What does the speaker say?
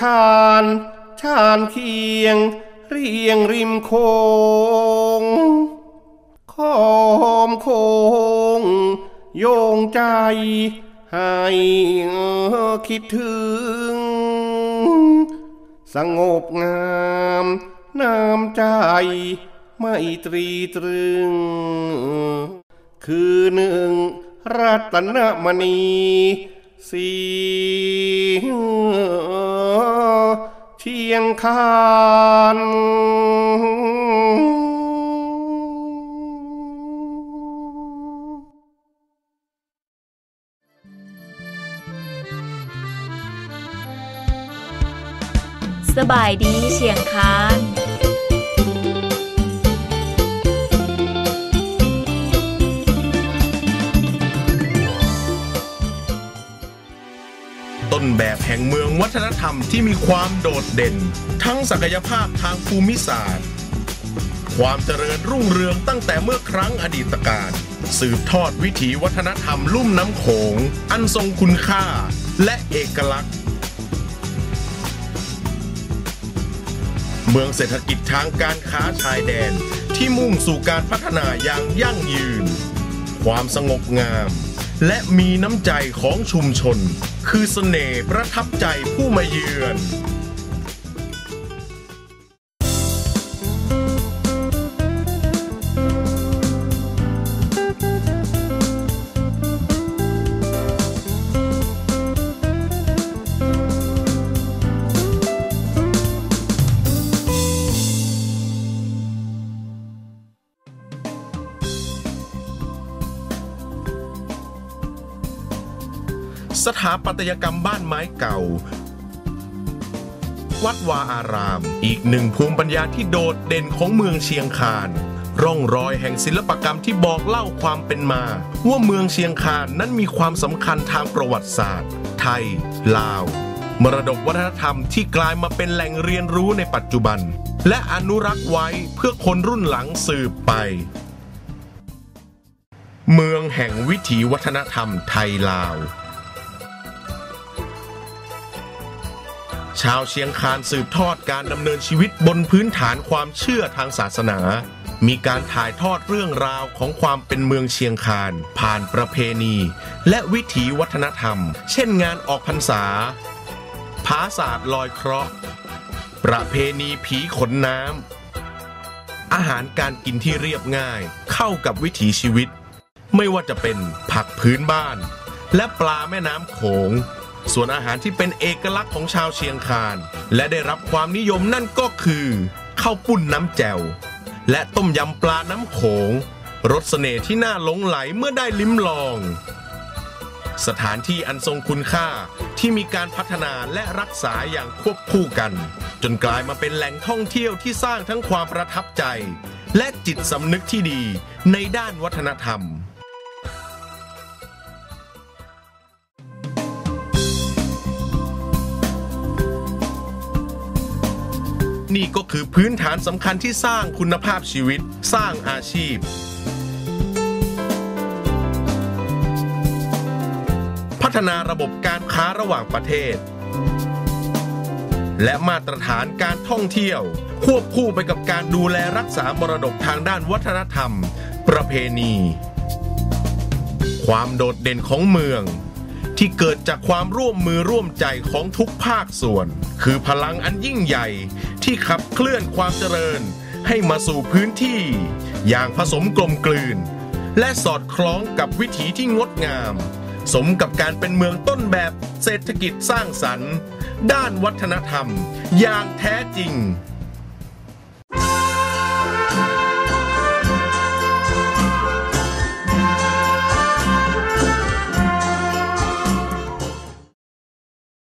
คานชานเคียง เรียงริมโคงคอมโคง โยงใจให้คิดถึง สงบงามน้ำใจไม่ตรีตรึง คือหนึ่งรัตนมณีสี เชียงคานสบายดีเชียงคาน ต้นแบบแห่งเมืองวัฒนธรรมที่มีความโดดเด่น ทั้งศักยภาพทางภูมิศาสตร์ ความเจริญรุ่งเรืองตั้งแต่เมื่อครั้งอดีตการสืบทอดวิถีวัฒนธรรมลุ่มน้ำโขง อันทรงคุณค่าและเอกลักษณ์ เมืองเศรษฐกิจทางการค้าชายแดนที่มุ่งสู่การพัฒนาอย่างยั่งยืน ความสงบงาม และมีน้ำใจของชุมชน คือเสน่ห์ประทับใจผู้มาเยือน สถาปัตยกรรมบ้านไม้เก่า วัดวาอาราม อีกหนึ่งภูมิปัญญาที่โดดเด่นของเมืองเชียงคานร่องรอยแห่งศิลปกรรมที่บอกเล่าความเป็นมา ว่าเมืองเชียงคานนั้นมีความสำคัญทางประวัติศาสตร์ ไทย ลาว มรดกวัฒนธรรมที่กลายมาเป็นแหล่งเรียนรู้ในปัจจุบัน และอนุรักษ์ไว้เพื่อคนรุ่นหลังสืบไป เมืองแห่งวิถีวัฒนธรรมไทยลาว ชาวเชียงคานสืบทอดการดำเนินชีวิตบนพื้นฐานความเชื่อทางศาสนา มีการถ่ายทอดเรื่องราวของความเป็นเมืองเชียงคาน ผ่านประเพณี และวิถีวัฒนธรรม เช่นงานออกพรรษาผาศาสตร์ลอยเคราะห์ ประเพณีผีขนน้ำ อาหารการกินที่เรียบง่าย เข้ากับวิถีชีวิต ไม่ว่าจะเป็นผักพื้นบ้าน และปลาแม่น้ำโขง ส่วนอาหารที่เป็นเอกลักษณ์ของชาวเชียงคาน และได้รับความนิยมนั่นก็คือข้าวปุ้นน้ำแจ่วและต้มยำปลาน้ำโขงรสเสน่ห์ที่น่าหลงไหลเมื่อได้ลิ้มลอง สถานที่อันทรงคุณค่าที่มีการพัฒนาและรักษาอย่างควบคู่กัน จนกลายมาเป็นแหล่งท่องเที่ยวที่สร้างทั้งความประทับใจ และจิตสำนึกที่ดีในด้านวัฒนธรรม นี่ก็คือพื้นฐานสำคัญที่สร้างคุณภาพชีวิต สร้างอาชีพ พัฒนาระบบการค้าระหว่างประเทศ และมาตรฐานการท่องเที่ยว ควบคู่ไปกับการดูแลรักษามรดกทางด้านวัฒนธรรม ประเพณี ความโดดเด่นของเมือง ที่เกิดจากความร่วมมือร่วมใจของทุกภาคส่วน คือพลังอันยิ่งใหญ่ที่ขับเคลื่อนความเจริญ ให้มาสู่พื้นที่ อย่างผสมกลมกลืน และสอดคล้องกับวิถีที่งดงาม สมกับการเป็นเมืองต้นแบบเศรษฐกิจสร้างสรรค์ ด้านวัฒนธรรม อย่างแท้จริง